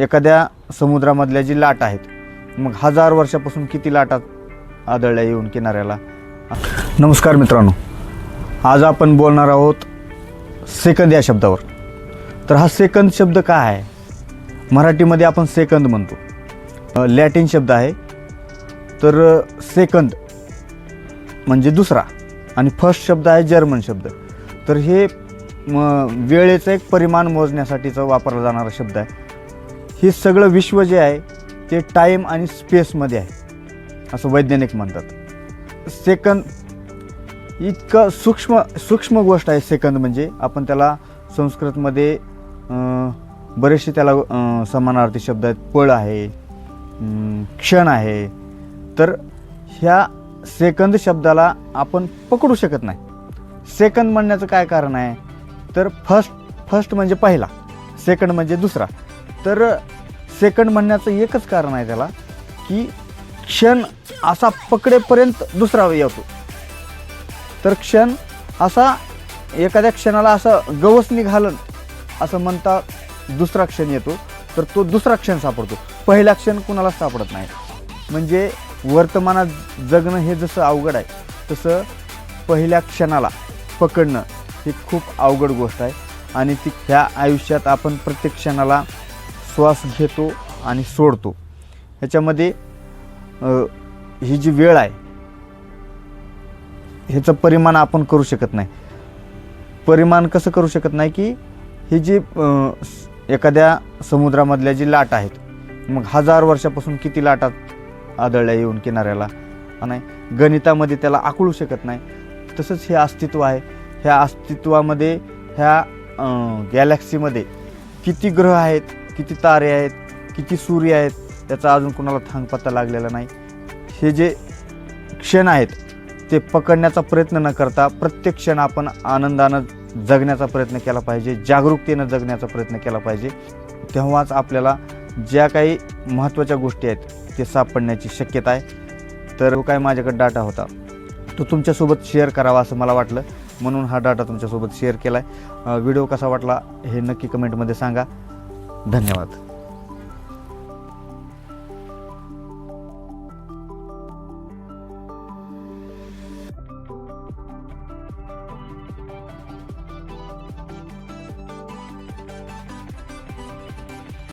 एखाद्या समुद्रामधल्या जी लाट आहेत मग हजार वर्षापासून किती लाटात आदळल्या येऊन किनाऱ्याला? नमस्कार मित्रांनो. आज आपण बोलणार आहोत सेकंद या शब्दावर. तर हा सेकंद शब्द काय आहे? मराठीमध्ये आपण सेकंद म्हणतो. लॅटिन शब्द आहे. तर सेकंद म्हणजे दुसरा आणि फर्स्ट शब्द आहे जर्मन शब्द. तर हे वेळेचं एक परिमाण मोजण्यासाठीचा वापरला जाणारा शब्द आहे. हे सगळं विश्व जे आहे ते टाईम आणि स्पेसमध्ये आहे. असं वैज्ञानिक म्हणतात. सेकंद इतकं सूक्ष्म सूक्ष्म गोष्ट आहे सेकंद म्हणजे आपण त्याला संस्कृतमध्ये बरेचसे त्याला समानार्थी शब्द आहेत. पळ आहे क्षण आहे. तर ह्या सेकंद शब्दाला आपण पकडू शकत नाही. सेकंद म्हणण्याचं काय कारण आहे? तर फर्स्ट फर्स्ट म्हणजे पहिला. सेकंड म्हणजे दुसरा. तर सेकंड म्हणण्याचं एकच कारण आहे त्याला की क्षण असा पकडेपर्यंत दुसरा येतो. तर क्षण असा एखाद्या क्षणाला असं गवस निघालं असं म्हणता दुसरा क्षण येतो तर तो दुसरा क्षण सापडतो. पहिला क्षण कुणालाच सापडत नाही. म्हणजे वर्तमानात जगणं हे जसं अवघड आहे तसं पहिल्या क्षणाला पकडणं ही खूप अवघड गोष्ट आहे. आणि ती ह्या आयुष्यात आपण प्रत्येक क्षणाला श्वास घेतो आणि सोडतो. ह्याच्यामध्ये ही जी वेळ आहे ह्याचं परिमाण आपण करू शकत नाही. परिमाण कसं करू शकत नाही की ही जी एखाद्या समुद्रामधल्या जी लाट आहेत मग हजार वर्षापासून किती लाटात आदळल्या येऊन किनाऱ्याला? आणि गणितामध्ये त्याला आकळू शकत नाही. तसंच हे अस्तित्व आहे. ह्या अस्तित्वामध्ये ह्या गॅलॅक्सीमध्ये किती ग्रह आहेत किती तारे आहेत किती सूर्य आहेत त्याचा अजून कोणाला थांगपत्ता लागलेला नाही. हे जे क्षण आहेत ते पकडण्याचा प्रयत्न न करता प्रत्येक क्षण आपण आनंदानं जगण्याचा प्रयत्न केला पाहिजे जागरूकतेनं जगण्याचा प्रयत्न केला पाहिजे. तेव्हाच आपल्याला ज्या काही महत्त्वाच्या गोष्टी आहेत ते सापडण्याची शक्यता आहे. तर काय माझ्याकडे डाटा होता तो तुमच्यासोबत शेअर करावा असं मला वाटलं. म्हणून हा डाटा तुमच्यासोबत शेअर केला आहे व्हिडिओ कसा वाटला हे नक्की कमेंटमध्ये सांगा. धन्यवाद.